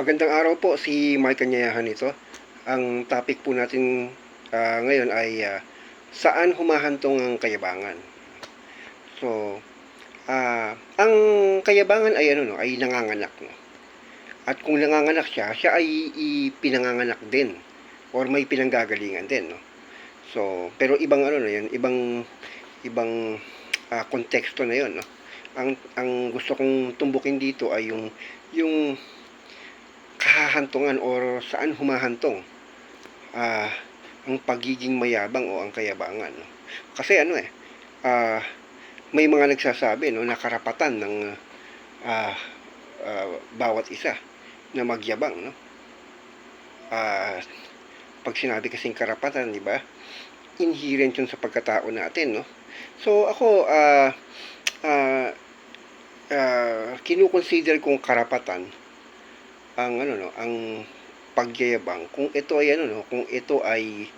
Magandang araw po si Mike Kanyayahan ito. Ang topic po natin ah, ngayon ay ah, saan humahantong ang kayabangan. So, ah, ang kayabangan ay ano no, ay nanganganak no. At kung nanganganak siya, siya ay ipinanganganak din or may pinanggagalingan din no. So, pero ibang ano na 'yun, ibang ibang ah, konteksto na 'yon no. Ang ang gusto kong tumbukin dito ay yung yung kahahantungan or saan humahantong ah ang pagiging mayabang o ang kayabangan. No? Kasi ano eh, ah, may mga nagsasabi no, na karapatan ng ah, ah, bawat isa na magyabang. No? Ah, pag sinabi kasing karapatan, di ba, inherent yun sa pagkatao natin. No? So ako, ah, ah, ah, kinukonsider kong karapatan ang ano no, ang pagyayabang kung ito ay ano no, kung ito ay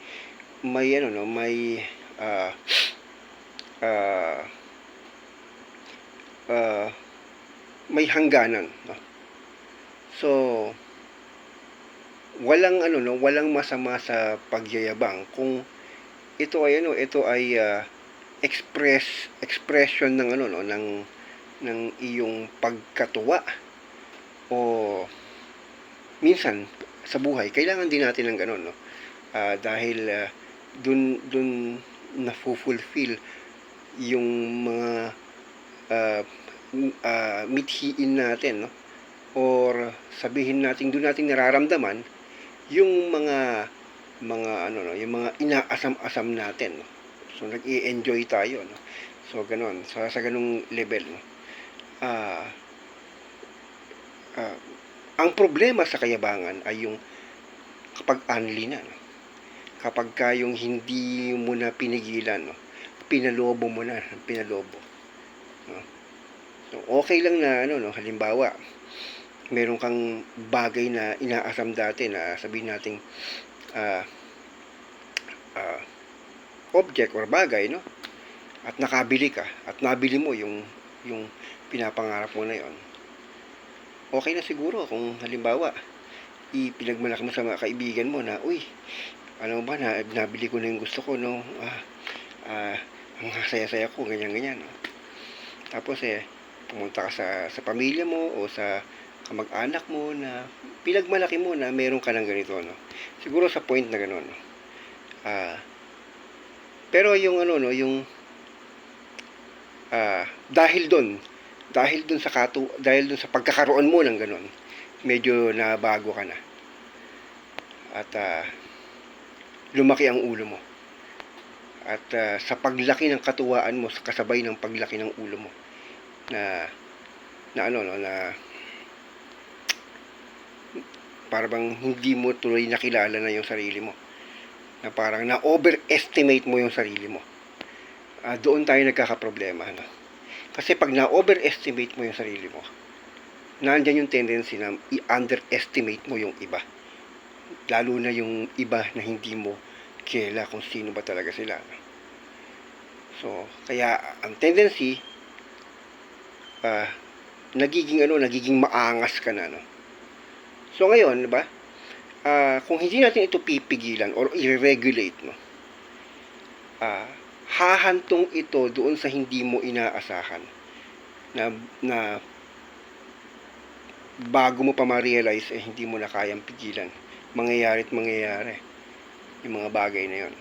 may ano no, may ah ah ah, may hangganan no. So walang ano no, walang masama sa pagyayabang kung ito ay ano, ito ay ah, express expression ng ano no, ng ng iyong pagkatuwa o minsan sa buhay kailangan din natin ng ganun no? Ah, dahil ah, dun dun na-fulfill yung mga m- ah, mithiin natin no? Or sabihin natin doon natin nararamdaman yung mga mga ano no? Yung mga inaasam-asam natin no? So nag-i-enjoy tayo no? So ganon sa sa ganung level no? Ah ah, ang problema sa kayabangan ay yung kapag unli na, no? kapag ka yung hindi mo na pinigilan, no? pinalobo mo na, pinalobo. No? So, okay lang na, ano, no? halimbawa, meron kang bagay na inaasam dati na sabihin nating ah ah, object or bagay, no? At nakabili ka, at nabili mo yung yung pinapangarap mo na yon okay na siguro kung halimbawa ipinagmalaki mo sa mga kaibigan mo na uy ano ba na nabili ko na yung gusto ko no? Ah, ah, ang saya-saya ko ganyan ganyan no? tapos eh pumunta ka sa sa pamilya mo o sa kamag-anak mo na pinagmalaki mo na meron ka ng ganito no? Siguro sa point na gano'n no? Ah pero yung ano no yung ah dahil doon dahil dun sa katu dahil dun sa pagkakaroon mo ng ganun medyo nabago ka na. At ah, lumaki ang ulo mo. At ah, sa paglaki ng katuwaan mo kasabay ng paglaki ng ulo mo na na ano no na para bang hindi mo tuloy nakilala na yung sarili mo. Na parang na overestimate mo yung sarili mo. Ah, doon tayo nagkakaproblema no kasi pag na-overestimate mo yung sarili mo, nandyan yung tendency na i-underestimate mo yung iba. Lalo na yung iba na hindi mo kilala kung sino ba talaga sila. So, kaya ang tendency, ah, nagiging ano, nagiging maangas ka na, no? So, ngayon, di ba? Ah, kung hindi natin ito pipigilan or i-regulate, no? Ah, hahantong ito doon sa hindi mo inaasahan na na bago mo pa ma-realize eh hindi mo na kayang pigilan. Mangyayari at mangyayari yung mga bagay na yon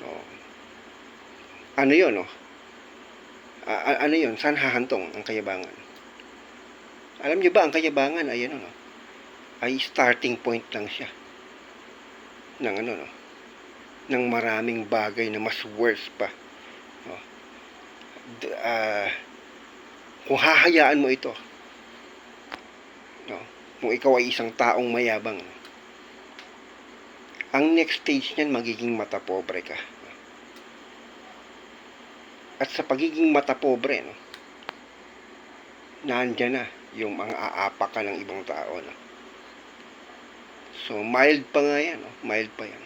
so ano yon no A- a- ano yon saan hahantong ang kayabangan? Alam niyo ba ang kayabangan ay ano no? Ay starting point lang siya ng ano no ng maraming bagay na mas worse pa. No? Ah, kung hahayaan mo ito, no? kung ikaw ay isang taong mayabang, ang next stage niyan magiging mata pobre ka. At sa pagiging mata pobre, no? nandyan na yung mga aapak ka ng ibang tao. No? So, mild pa nga yan. No? Mild pa yan.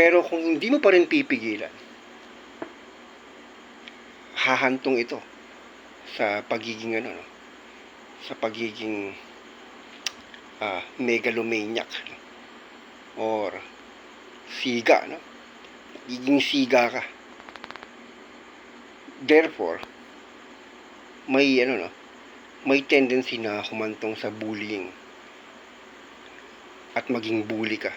Pero kung hindi mo pa rin pipigilan, hahantong ito sa pagiging ano, no? sa pagiging ah, megalomaniac no? or siga no nagiging siga ka therefore may ano no may tendency na humantong sa bullying at maging bully ka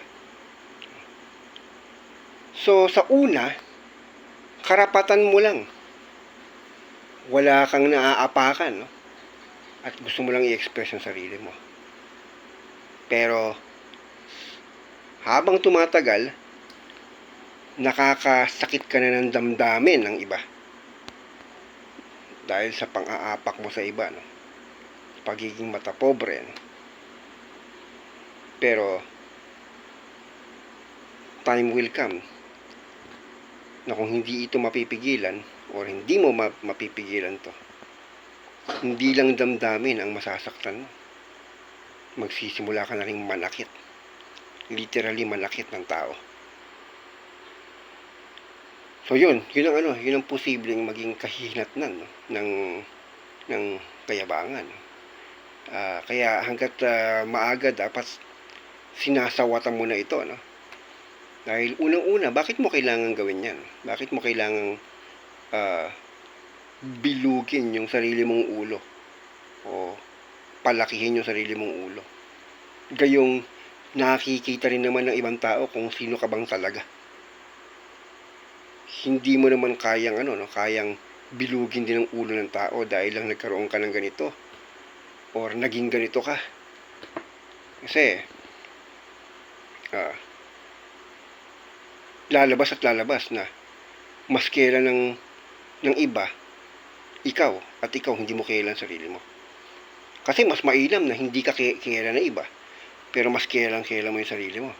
so sa una karapatan mo lang. Wala kang naaapakan no? At gusto mo lang i-express ang sarili mo. Pero habang tumatagal nakakasakit ka na ng damdamin ng iba. Dahil sa pang-aapak mo sa iba no? Pagiging mata pobre no? pero time will come na kung hindi ito mapipigilan or hindi mo ma- mapipigilan to hindi lang damdamin ang masasaktan mo. Magsisimula ka na rin manakit literally manakit ng tao. So yun, yun ang ano, yun ang posibleng maging kahinatnan no, ng ng kayabangan. Ah, kaya hangga't ah, maaga dapat sinasawatan mo na ito, no? Dahil unang-una, bakit mo kailangan gawin 'yan? Bakit mo kailangan ah, bilugin yung sarili mong ulo o palakihin yung sarili mong ulo? Gayong nakikita rin naman ng ibang tao kung sino ka bang talaga hindi mo naman kayang ano no kayang bilugin din ang ulo ng tao dahil lang nagkaroon ka ng ganito or naging ganito ka kasi ah, lalabas at lalabas na mas kailan ng ng iba ikaw at ikaw hindi mo kailan sarili mo kasi mas mailam na hindi ka kailan ng iba pero mas kailan kailan mo yung sarili mo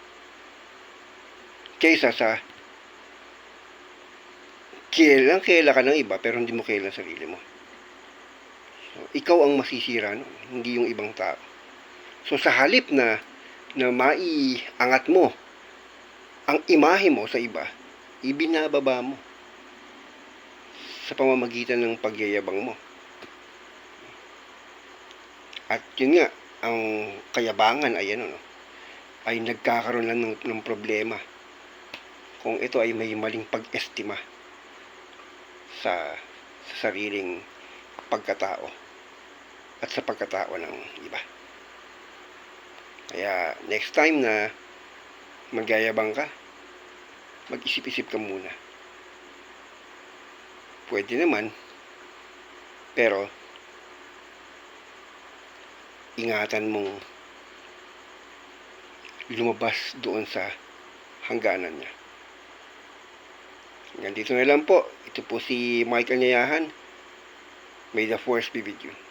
kaysa sa kailan kailan ka ng iba pero hindi mo kailan sarili mo. So, ikaw ang masisira nun, hindi yung ibang tao. So sa halip na na maiangat mo ang imahe mo sa iba, ibinababa mo sa pamamagitan ng pagyayabang mo. At yun nga, ang kayabangan ay ano, no, ay nagkakaroon lang ng, ng problema kung ito ay may maling pag-estima sa, sa sariling pagkatao at sa pagkatao ng iba. Kaya next time na magyayabang ka, mag-isip-isip ka muna. Pwede naman, pero ingatan mong lumabas doon sa hangganan niya. Hanggang dito na lang po. Ito po si Michael Nyayahan. May the force be with you.